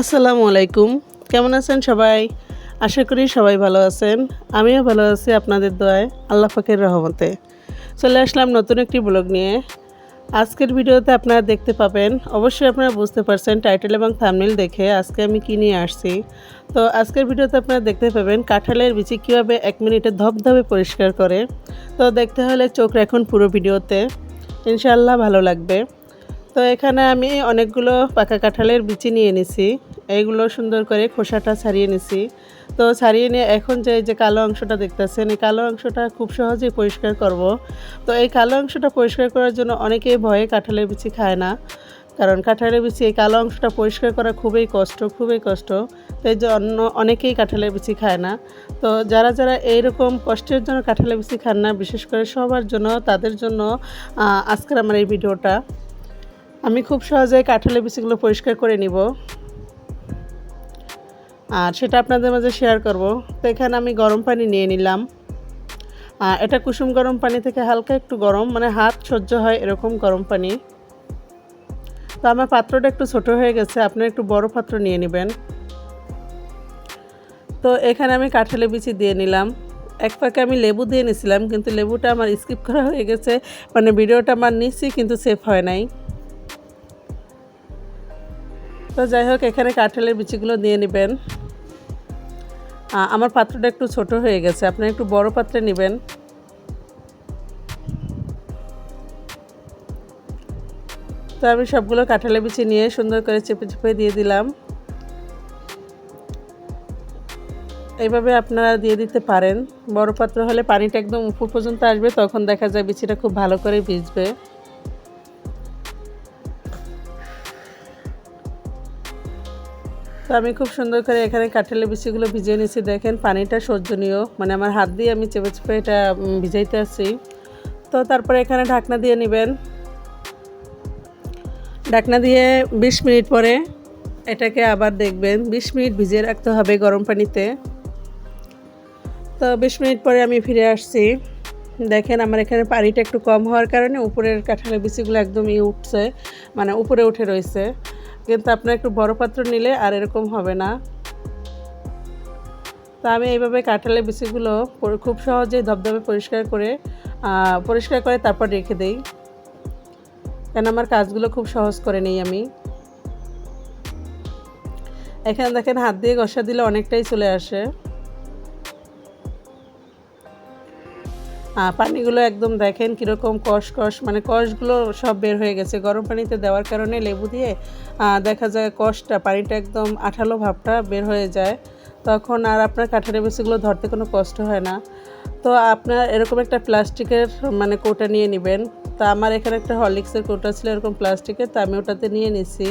আসসালামু আলাইকুম। কেমন আছেন সবাই? আশা করি সবাই ভালো আছেন। আমিও ভালো আছি আপনাদের দোয়ায়, আল্লাহ পাকের রহমতে। চলে আসলাম নতুন একটি ব্লগ নিয়ে। আজকের ভিডিওতে আপনারা দেখতে পাবেন, অবশ্যই আপনারা বুঝতে পারছেন টাইটেল এবং থামনেল দেখে আজকে আমি কী নিয়ে আসছি। তো আজকের ভিডিওতে আপনারা দেখতে পাবেন কাঁঠালের বিচি কীভাবে এক মিনিটে ধপধপে পরিষ্কার করে। তো দেখতে হলে চোখ রাখুন পুরো ভিডিওতে। ইনশাআল্লাহ ভালো লাগবে। তো এখানে আমি অনেকগুলো পাকা কাঁঠালের বিচি নিয়ে নিছি। এইগুলো সুন্দর করে খোসাটা ছাড়িয়ে নিছি। তো ছাড়িয়ে নিয়ে এখন যে যে কালো অংশটা দেখতেছেন, এই কালো অংশটা খুব সহজেই পরিষ্কার করব। তো এই কালো অংশটা পরিষ্কার করার জন্য অনেকেই ভয়ে কাঁঠালের বিচি খায় না। কারণ কাঁঠালের বিচি, এই কালো অংশটা পরিষ্কার করা খুবই কষ্ট খুবই কষ্ট। এই জন্য অনেকেই কাঁঠালের বিচি খায় না। তো যারা যারা এইরকম কষ্টের জন্য কাঁঠালের বিচি খান না, বিশেষ করে সবার জন্য, তাদের জন্য আজকের আমার এই ভিডিওটা। আমি খুব সহজে কাঁঠালের বিচিগুলো পরিষ্কার করে নিব। আর সেটা আপনাদের মাঝে শেয়ার করব। তো এখানে আমি গরম পানি নিয়ে নিলাম। এটা কুসুম গরম পানি থেকে হালকা একটু গরম মানে হাত সহ্য হয় এরকম গরম পানি। তো আমার পাত্রটা একটু ছোট হয়ে গেছে আপনারা একটু বড় পাত্র নিয়ে নেবেন। তো এখানে আমি কাঁঠালের বিচি দিয়ে নিলাম। এক পাকে আমি লেবু দিয়ে নিছিলাম, কিন্তু লেবুটা আমার স্কিপ করা হয়ে গেছে। মানে ভিডিওটা আমার নিচ্ছি, কিন্তু সেফ হয় নাই। তো যাই হোক, এখানে কাঁঠালের বিচিগুলো দিয়ে নেবেন। আমার পাত্রটা একটু ছোট হয়ে গেছে। আপনি একটু বড় পাত্রে নেবেন। তো আমি সবগুলো কাঁঠালের বিচি নিয়ে সুন্দর করে চেপে চেপে দিয়ে দিলাম। এইভাবে আপনারা দিয়ে দিতে পারেন। বড় পাত্র হলে পানিটা একদম উপর পর্যন্ত আসবে, তখন দেখা যায় বিচিটা খুব ভালো করে ভিজবে। তো আমি খুব সুন্দর করে এখানে কাঁঠালের বিচিগুলো ভিজিয়ে নিয়েছি। দেখেন, পানিটা সহ্যনীয় মানে আমার হাত দিয়ে আমি চেপে চেপে এটা ভিজাইতে আছি তো তারপরে এখানে ঢাকনা দিয়ে নেবেন। ঢাকনা দিয়ে বিশ মিনিট পরে এটাকে আবার দেখবেন। বিশ মিনিট ভিজিয়ে রাখতে হবে গরম পানিতে। তো বিশ মিনিট পরে আমি ফিরে আসছি। দেখেন, আমার এখানে পানিটা একটু কম হওয়ার কারণে উপরের কাঁঠালের বিচিগুলো একদমই উঠছে মানে উপরে উঠে রয়েছে। কিন্তু আপনার একটু বড় পাত্র নিলে আর এরকম হবে না। তা আমি এইভাবে কাঁঠালের বিচিগুলো খুব সহজেই ধবধবে পরিষ্কার করে পরিষ্কার করে তারপর রেখে দেই। কেন আমার কাজগুলো খুব সহজ করে নেই আমি। এখানে দেখেন হাত দিয়ে ঘষা দিলে অনেকটাই চলে আসে। পানিগুলো একদম দেখেন কীরকম কষ কষ মানে কষগুলো সব বের হয়ে গেছে। গরম পানিতে দেওয়ার কারণে লেবু দিয়ে দেখা যায় কষটা, পানিটা একদম আঠালো ভাবটা বের হয়ে যায়। তখন আর আপনার কাঠারের বেশিগুলো ধরতে কোনো কষ্ট হয় না। তো আপনার এরকম একটা প্লাস্টিকের মানে কোটা নিয়ে নেবেন। তা আমার এখানে একটা হরলিক্সের কোটা ছিল এরকম প্লাস্টিকের, তা আমি ওটাতে নিয়ে নিছি।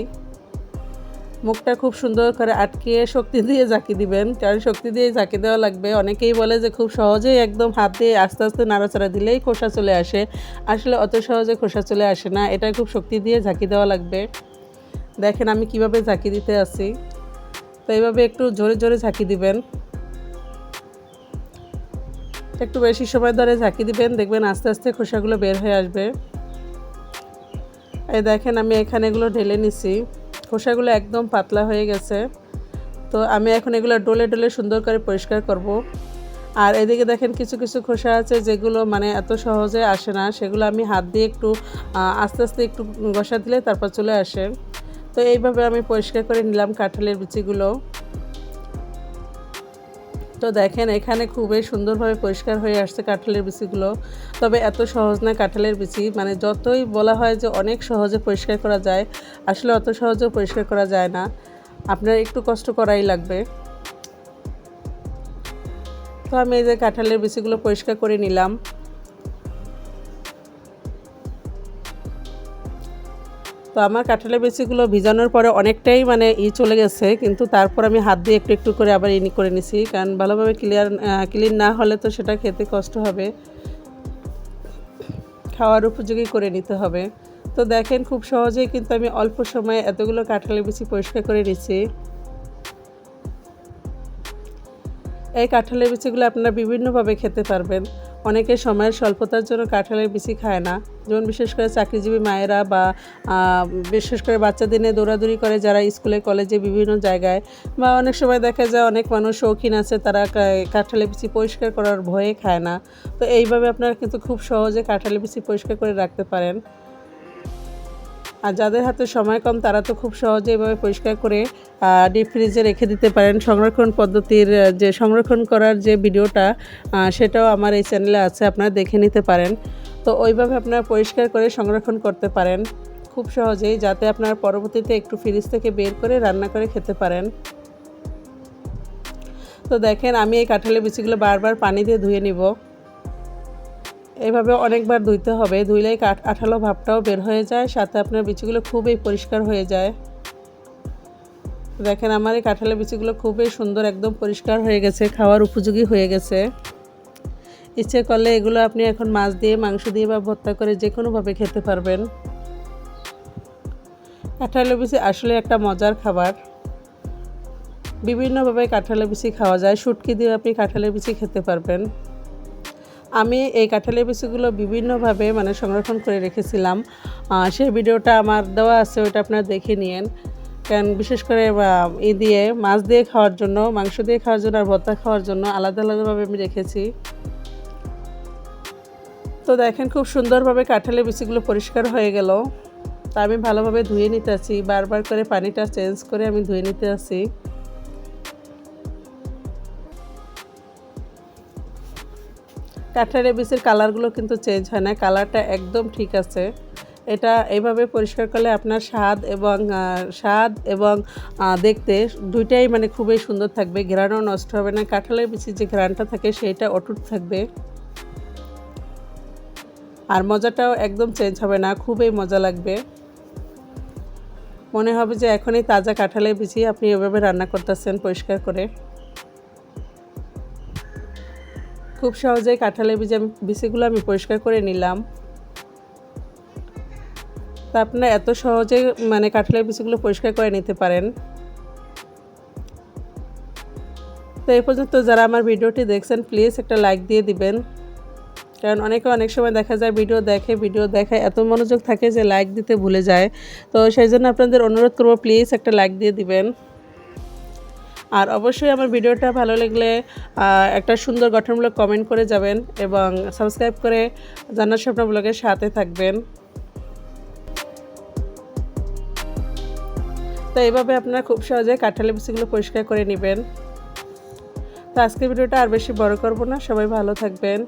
মুখটা খুব সুন্দর করে আটকিয়ে শক্তি দিয়ে ঝাঁকি দিবেন, কারণ শক্তি দিয়ে ঝাঁকি দেওয়া লাগবে। অনেকেই বলে যে খুব সহজেই একদম হাত আস্তে আস্তে নাড়াচাড়া দিলেই খোসা চলে আসে। আসলে অত সহজে খোসা চলে আসে না, এটা খুব শক্তি দিয়ে ঝাঁকি দেওয়া লাগবে। দেখেন আমি কীভাবে ঝাঁকি দিতে আছি। তো এইভাবে একটু জোরে জোরে ঝাঁকি দিবেন। একটু বেশি সময় ধরে ঝাঁকি দিবেন, দেখবেন আস্তে আস্তে খোসাগুলো বের হয়ে আসবে। এই দেখেন আমি এখানে এগুলো ঢেলে নিছি। খোসাগুলো একদম পাতলা হয়ে গেছে। তো আমি এখন এগুলো ডলে ডলে সুন্দর করে পরিষ্কার করব। আর এদিকে দেখেন কিছু কিছু খোসা আছে যেগুলো মানে এত সহজে আসে না। সেগুলো আমি হাত দিয়ে একটু আস্তে আস্তে একটু ঘষা দিলে তারপর চলে আসে। তো এইভাবে আমি পরিষ্কার করে নিলাম কাঁঠালের বিচিগুলো। তো দেখেন, এখানে খুবই সুন্দরভাবে পরিষ্কার হয়ে আসছে কাঁঠালের বিচিগুলো। তবে এত সহজ না কাঁঠালের বিচি। মানে যতই বলা হয় যে অনেক সহজে পরিষ্কার করা যায়, আসলে অত সহজেও পরিষ্কার করা যায় না। আপনার একটু কষ্ট করাই লাগবে। তো আমি এই যে কাঁঠালের বিচিগুলো পরিষ্কার করে নিলাম। তো আমার কাঁঠালের বেশিগুলো ভিজানোর পরে অনেকটাই মানে ই চলে গেছে, কিন্তু তারপর আমি হাত দিয়ে একটু একটু করে আবার ইনি করে নিছি। কারণ ভালোভাবে ক্লিয়ার ক্লিন না হলে তো সেটা খেতে কষ্ট হবে। খাওয়ার উপযোগী করে নিতে হবে। তো দেখেন খুব সহজেই কিন্তু আমি অল্প সময়ে এতগুলো কাঁঠালের বেশি পরিষ্কার করে নিচ্ছি এই কাঁঠালের বিচিগুলো আপনারা বিভিন্নভাবে খেতে পারবেন। অনেকে সময়ের স্বল্পতার জন্য কাঁঠালের বিচি খায় না। যেমন বিশেষ করে চাকরিজীবী মায়েরা বা বিশেষ করে বাচ্চাদের নিয়ে দৌড়াদৌড়ি করে যারা স্কুলে, কলেজে বিভিন্ন জায়গায় বা অনেক সময় দেখা যায় অনেক মানুষ শৌখিন আছে, তারা কাঁঠালের বিচি পরিষ্কার করার ভয়ে খায় না। তো এইভাবে আপনারা কিন্তু খুব সহজে কাঁঠালের বিচি পরিষ্কার করে রাখতে পারেন। আর যাদের হাতে সময় কম, তারা তো খুব সহজে এভাবে পরিষ্কার করে ডিপ ফ্রিজে রেখে দিতে পারেন। সংরক্ষণ পদ্ধতির যে সংরক্ষণ করার যে ভিডিওটা সেটাও আমার এই চ্যানেলে আছে, আপনারা দেখে নিতে পারেন। তো ওইভাবে আপনারা পরিষ্কার করে সংরক্ষণ করতে পারেন, খুব সহজেই, যাতে আপনারা পরবর্তীতে একটু ফ্রিজ থেকে বের করে রান্না করে খেতে পারেন। তো দেখেন, আমি এই কাঁঠালের বিচিগুলো বারবার পানি দিয়ে ধুয়ে নিব। এভাবে অনেকবার ধুইতে হবে। ধুইলেই আঠালো ভাবটাও বের হয়ে যায়, সাথে আপনার বিচিগুলো খুবই পরিষ্কার হয়ে যায়। দেখেন আমার এই কাঁঠালের বিচিগুলো খুবই সুন্দর একদম পরিষ্কার হয়ে গেছে, খাওয়ার উপযোগী হয়ে গেছে। ইচ্ছে করলে এগুলো আপনি এখন মাছ দিয়ে, মাংস দিয়ে বা ভর্তা করে যে কোনোভাবে খেতে পারবেন। কাঁঠালের বিচি আসলে একটা মজার খাবার। বিভিন্নভাবে কাঁঠালের বিচি খাওয়া যায়, শুটকি দিয়ে আপনি কাঁঠালের বিচি খেতে পারবেন। আমি এই কাঁঠালের বিচিগুলো বিভিন্নভাবে মানে সংরক্ষণ করে রেখেছিলাম। সেই ভিডিওটা আমার দেওয়া আছে ওটা আপনারা দেখে নিন কারণ বিশেষ করে ই দিয়ে, মাছ দিয়ে খাওয়ার জন্য, মাংস দিয়ে খাওয়ার জন্য আর ভর্তা খাওয়ার জন্য আলাদা আলাদাভাবে আমি রেখেছি। তো দেখেন, খুব সুন্দরভাবে কাঁঠালের বিচিগুলো পরিষ্কার হয়ে গেল। তা আমি ভালোভাবে ধুয়ে নিতে আছি বারবার করে পানিটা চেঞ্জ করে আমি ধুয়ে নিতে আছি। কাঁঠালের বীজের কালারগুলো কিন্তু চেঞ্জ হয় না কালারটা একদম ঠিক আছে। এটা এইভাবে পরিষ্কার করলে আপনার স্বাদ এবং স্বাদ এবং দেখতে দুইটাই মানে খুবই সুন্দর থাকবে ঘ্রাণও নষ্ট হবে না। কাঁঠালের বীজের যে ঘ্রাণটা থাকে সেইটা অটুট থাকবে। আর মজাটাও একদম চেঞ্জ হবে না, খুবই মজা লাগবে। মনে হবে যে এখনই তাজা কাঁঠালের বিচি আপনি এভাবে রান্না করতেছেন পরিষ্কার করে। খুব সহজেই কাঁঠালের বীজ আমি বিচিগুলো আমি পরিষ্কার করে নিলাম। তা আপনারা এত সহজে মানে কাঁঠালের বিচিগুলো পরিষ্কার করে নিতে পারেন। তো এই পর্যন্ত যারা আমার ভিডিওটি দেখছেন, প্লিজ একটা লাইক দিয়ে দিবেন। কারণ অনেকে অনেক সময় দেখা যায় ভিডিও দেখে ভিডিও দেখে এত মনোযোগ থাকে যে লাইক দিতে ভুলে যায়। তো সেই জন্য আপনাদের অনুরোধ করব, প্লিজ একটা লাইক দিয়ে দিবেন। আর অবশ্যই আমার ভিডিওটা ভালো লাগলে একটা সুন্দর গঠনমূলক কমেন্ট করে যাবেন এবং সাবস্ক্রাইব করে জান্নার স্বপ্ন ব্লগের সাথে থাকবেন। তো এইভাবে আপনারা খুব সহজে কাঁঠালের বিচিগুলো পরিষ্কার করে নেবেন। তো আজকের ভিডিওটা আর বেশি বড় করব না, সবাই ভালো থাকবেন।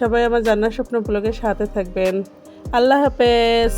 সবাই আমার জান্নার স্বপ্ন ব্লগের সাথে থাকবেন। আল্লাহ হাফেজ।